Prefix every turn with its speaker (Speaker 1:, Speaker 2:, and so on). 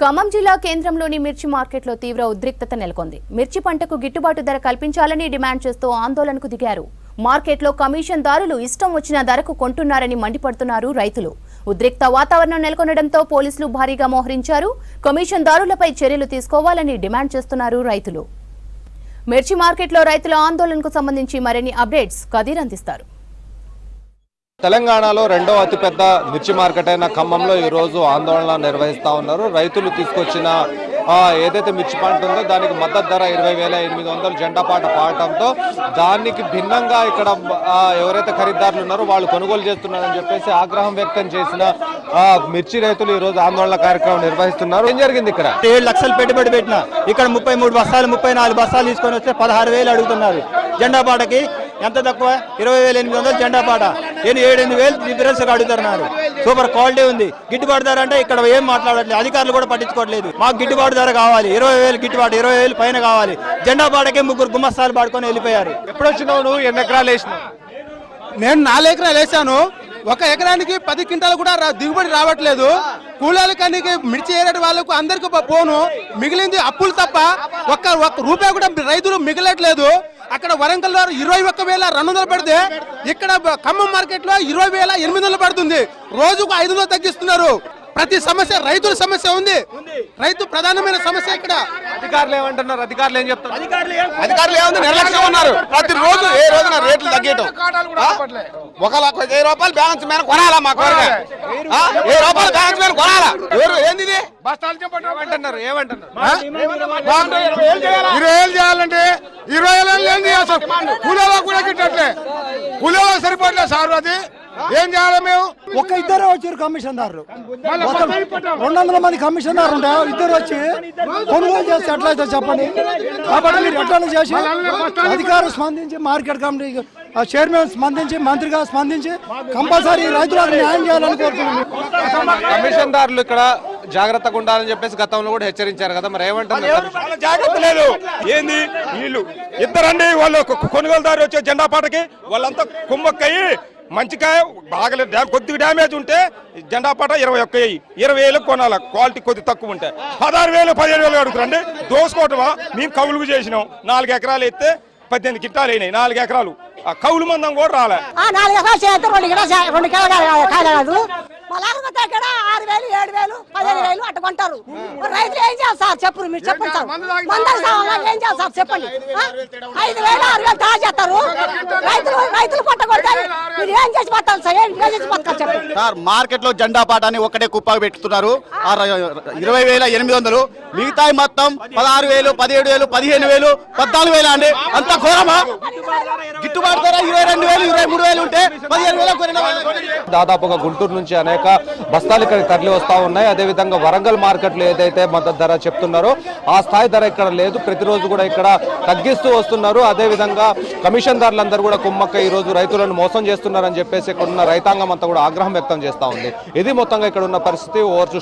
Speaker 1: ఖమ్మం జిల్లా కేంద్రంలోని మిర్చి మార్కెట్లో తీవ్ర ఉద్రిక్తత నెలకొంది. మిర్చి పంటకు గిట్టుబాటు ధర కల్పించాలని డిమాండ్ చేస్తూ ఆందోళనకు దిగారు. మార్కెట్లో కమిషన్ దారులు ఇష్టం వచ్చిన ధరకు కొంటున్నారని మండిపడుతున్నారు రైతులు. ఉద్రిక్త వాతావరణం నెలకొనడంతో పోలీసులు భారీగా మోహరించారు. కమిషన్ దారులపై చర్యలు తీసుకోవాలని డిమాండ్ చేస్తున్నారు రైతులు. మిర్చి మార్కెట్లో రైతుల ఆందోళనకు సంబంధించి మరిన్ని అప్డేట్స్ కదీర్ అందిస్తారు.
Speaker 2: తెలంగాణలో రెండో అతిపెద్ద మిర్చి మార్కెట్ అయిన ఖమ్మంలో ఈరోజు ఆందోళన నిర్వహిస్తా ఉన్నారు. రైతులు తీసుకొచ్చిన ఏదైతే మిర్చి పంట ఉందో దానికి మద్దతు ధర ఇరవై వేల ఎనిమిది వందలు జెండా పాట పాడటంతో దానికి భిన్నంగా ఇక్కడ ఎవరైతే ఖరీదారులు ఉన్నారో వాళ్ళు కొనుగోలు చేస్తున్నారని చెప్పేసి ఆగ్రహం వ్యక్తం చేసిన మిర్చి రైతులు ఈ రోజు ఆందోళన కార్యక్రమం నిర్వహిస్తున్నారు. ఏం జరిగింది ఇక్కడ?
Speaker 3: ఏడు లక్షలు పెట్టుబడి పెట్టిన. ఇక్కడ ముప్పై మూడు బస్తాలు ముప్పై నాలుగు బస్తాలు తీసుకొని వస్తే పదహారు వేలు అడుగుతున్నారు. జెండా పాటకి ఎంత తక్కువ? ఇరవై వేల ఎనిమిది వందలు జెండా పాట. నేను ఏడు ఎనిమిది వేలు డిఫరెన్స్ అడుగుతున్నారు సూపర్ క్వాలిటీ ఉంది. గిట్టుబాటు ధర అంటే ఇక్కడ ఏం మాట్లాడట్లేదు. అధికారులు కూడా పట్టించుకోవట్లేదు. మాకు గిట్టుబాటు ధర కావాలి. ఇరవై వేలు గిట్టుబాటు ఇరవై వేలు పైన కావాలి. జెండా పాటకే ముగ్గురు గుమ్మస్తాలు పాడుకొని వెళ్ళిపోయారు.
Speaker 2: ఎప్పుడు వచ్చినావు నువ్వు? ఎన్ని ఎకరాలు వేసినావు?
Speaker 4: నేను నాలుగు ఎకరాలు వేసాను. ఒక ఎకరానికి పది క్వింటాలు కూడా రా- దిగుబడి రావట్లేదు. కూలీలకి మిర్చి ఏరేటి వాళ్ళకు అందరికి పోను. మిగిలింది అప్పులు తప్ప ఒక్క ఒక్క రూపాయి కూడా రైతులు మిగలట్లేదు. అక్కడ వరంగల్లో ఇరవై ఒక్క వేల రెండు వందలు పెడితే ఇక్కడ ఖమ్మం మార్కెట్లో ఇరవై వేల ఎనిమిది వందలు పడుతుంది. రోజుకు ఐదు వందలు తగ్గిస్తున్నారు. ప్రతి సమస్య రైతుల సమస్య ఉంది. రైతు ప్రధానమైన సమస్య ఇక్కడ.
Speaker 2: అధికారులు ఏమంటున్నారు? అధికారులు ఏం చెప్తారు
Speaker 5: అధికారులు ఏముంది? నిర్లక్ష్యం ఉన్నారు. ప్రతి రోజు ఏ రోజున రేట్లు తగ్గేయటం? ఒక లక్ష వెయ్యి రూపాయలు బ్యాలెన్స్ మీద కొనాలా మా కూరగాయ ఆ? వెయ్యి రూపాయలు బ్యాలెన్స్ మీద కొనాలా? ఎవరు? ఏంది ఇది?
Speaker 2: ఏమంటున్నారు? ఏమంటున్నారు?
Speaker 6: ఇరవై వేలు చేయాలంటే ఇరవై వేలు ఏం చేయాలి సార్? కూలీలో కూడా గిట్టట్లే కూలీలో సరిపోట్లేదు సార్ అది. ఏం చేయాలి మేము?
Speaker 7: ఒక ఇద్దరు వచ్చారు కమిషన్దారులు మొత్తం రెండు వందల మంది కమిషన్దారు ఉంటారు. ఇద్దరు వచ్చి కొనుగోలు చేస్తే ఎట్లయితే చెప్పండి? కాబట్టి మీరు ఎట్లా చేసి అధికారులు స్పందించి మార్కెట్ కమిటీ ఆ చైర్మన్ స్పందించి మంత్రిగా స్పందించి కంపల్సరీ రైతులకు న్యాయం చేయాలని కోరుతున్నాను
Speaker 2: కమిషన్దారులు ఇక్కడ జాగ్రత్తగా ఉండాలని చెప్పేసి గతంలో కూడా హెచ్చరించారు కదా. మరి ఏమంటున్నారు
Speaker 6: చాలా జాగ్రత్త లేదు. ఏంది? వీళ్ళు ఇద్దరండి వాళ్ళు కొనుగోలుదారు వచ్చే జెండా పాటకి వాళ్ళంతా కుమ్మక్కయి మంచికాయ బాగా డ్యామ్ కొద్దిగా డ్యామేజ్ ఉంటే జెండా పాట ఇరవై ఒక్క వెయ్యి. ఇరవై వేలు కొనాలి. క్వాలిటీ కొద్ది తక్కువ ఉంటే. పదహారు వేలు పదిహేడు వేలు అడుగుతారండి దోసుకోవటమా? మేము కవులుగు చేసినాం. నాలుగు ఎకరాలు ఎత్తే పద్దెనిమిది కింటాలు అయినాయి. నాలుగు ఎకరాలు. ఆ కవులు మందం కూడా రాలే.
Speaker 8: ఆ నాలుగు ఎకరాలు చేస్తే రెండు కిలో రెండు కిలో కాదు ఇక్కడ ఆరు వేలు ఏడు వేలు పదిహేను వేలు అట్ట కొంటారు. రైతులు ఏం చేయాలి సార్? చెప్పు మీరు చెప్పండి సార్. ఏం చెప్పండి? ఐదు వేలు ఆరు వేలు తా చేస్తారు రైతులు రైతులు పట్ట కొడతారు మీరు ఏం చేసి పట్టాలి సార్? ఏం చేసి పట్టాలి చెప్పండి
Speaker 5: సార్ మార్కెట్లో జెండా పాటాన్ని ఒకటే కుప్పగా పెట్టుతున్నారు. ఇరవై వేల ఎనిమిది వందలు మిగతాయి మొత్తం పదహారు వేలు పదిహేడు వేలు పదిహేను వేలు పద్నాలుగు వేలు అండి. అంత ఘోరమా? గిట్టుబాటు ధర ఇరవై రెండు వేలు ఇరవై మూడు వేలు ఉంటే పదిహేను వేల
Speaker 2: దాదాపుగా గుంటూరు నుంచి అనేక బస్తాలు ఇక్కడికి తరలి వస్తా ఉన్నాయి. అదేవిధంగా వరంగల్ మార్కెట్లో ఏదైతే మద్దతు ధర చెప్తున్నారో ఆ స్థాయి ధర ఇక్కడ లేదు. ప్రతిరోజు కూడా ఇక్కడ తగ్గిస్తూ వస్తున్నారు. అదేవిధంగా కమిషన్దారులందరూ కూడా కుమ్మక్క ఈ రోజు రైతులను మోసం చేస్తున్నారని చెప్పేసి ఇక్కడ ఉన్న రైతాంగం అంతా కూడా ఆగ్రహం వ్యక్తం చేస్తూ ఉంది. ఇది మొత్తంగా ఇక్కడ ఉన్న పరిస్థితి. ఓవర్